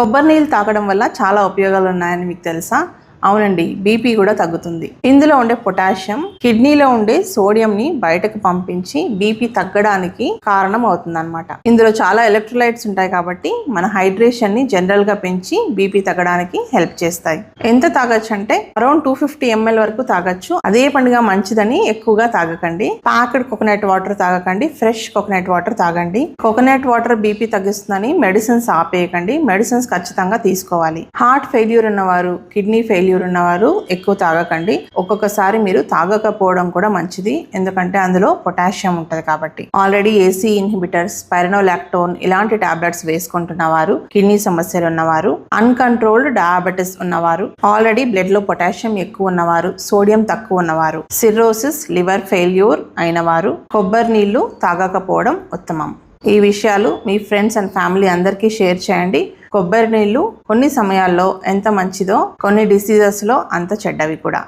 కొబ్బరి నీళ్ళు తాగడం వల్ల చాలా ఉపయోగాలు ఉన్నాయని మీకు తెలుసా? అవునండి బీపీ కూడా తగ్గుతుంది. ఇందులో ఉండే పొటాషియం కిడ్నీలో ఉండే సోడియం ని బయటకు పంపించి బీపీ తగ్గడానికి కారణం అవుతుంది ఇందులో చాలా ఎలక్ట్రోలైట్స్ ఉంటాయి కాబట్టి మన హైడ్రేషన్ని జనరల్గా పెంచి బీపీ తగ్గడానికి హెల్ప్ చేస్తాయి. ఎంత తాగొచ్చు అంటే అరౌండ్ టూ ఫిఫ్టీ ఎంఎల్ వరకు తాగొచ్చు. అదే పండుగ మంచిదని ఎక్కువగా తాగకండి. ప్యాకెడ్ కోకోనట్ వాటర్ తాగకండి ఫ్రెష్ కోకోనట్ వాటర్ తాగండి. కోకోనట్ వాటర్ బీపీ తగ్గిస్తుందని మెడిసిన్స్ ఆపేయకండి. మెడిసిన్స్ ఖచ్చితంగా తీసుకోవాలి. హార్ట్ ఫెయిల్యూర్ ఉన్నవారు కిడ్నీ ఫెయిల్యూర్ ఉన్నవారు ఎక్కువ తాగకండి. ఒక్కొక్కసారి మీరు తాగకపోవడం కూడా మంచిది. ఎందుకంటే అందులో పొటాషియం ఉంటుంది కాబట్టి. ఆల్రెడీ ఏసీ ఇన్హిబిటర్స్ పైరనోలాక్టోన్ ఇలాంటి టాబ్లెట్స్ వేసుకుంటున్న వారు కిడ్నీ సమస్యలు ఉన్నవారు అన్కంట్రోల్డ్ డయాబెటిస్ ఉన్నవారు ఆల్రెడీ బ్లడ్లో పొటాషియం ఎక్కువ ఉన్నవారు సోడియం తక్కువ ఉన్నవారు సిర్రోసిస్ లివర్ ఫెయిల్యూర్ అయిన వారు కొబ్బరి నీళ్ళు తాగకపోవడం ఉత్తమం. ఈ విషయాలు మీ ఫ్రెండ్స్ అండ్ ఫ్యామిలీ అందరికీ షేర్ చేయండి. కొబ్బరి నీళ్ళు కొన్ని సమయాల్లో ఎంత మంచిదో కొన్ని డిసీజెస్లో అంత చెడ్డవి కూడా.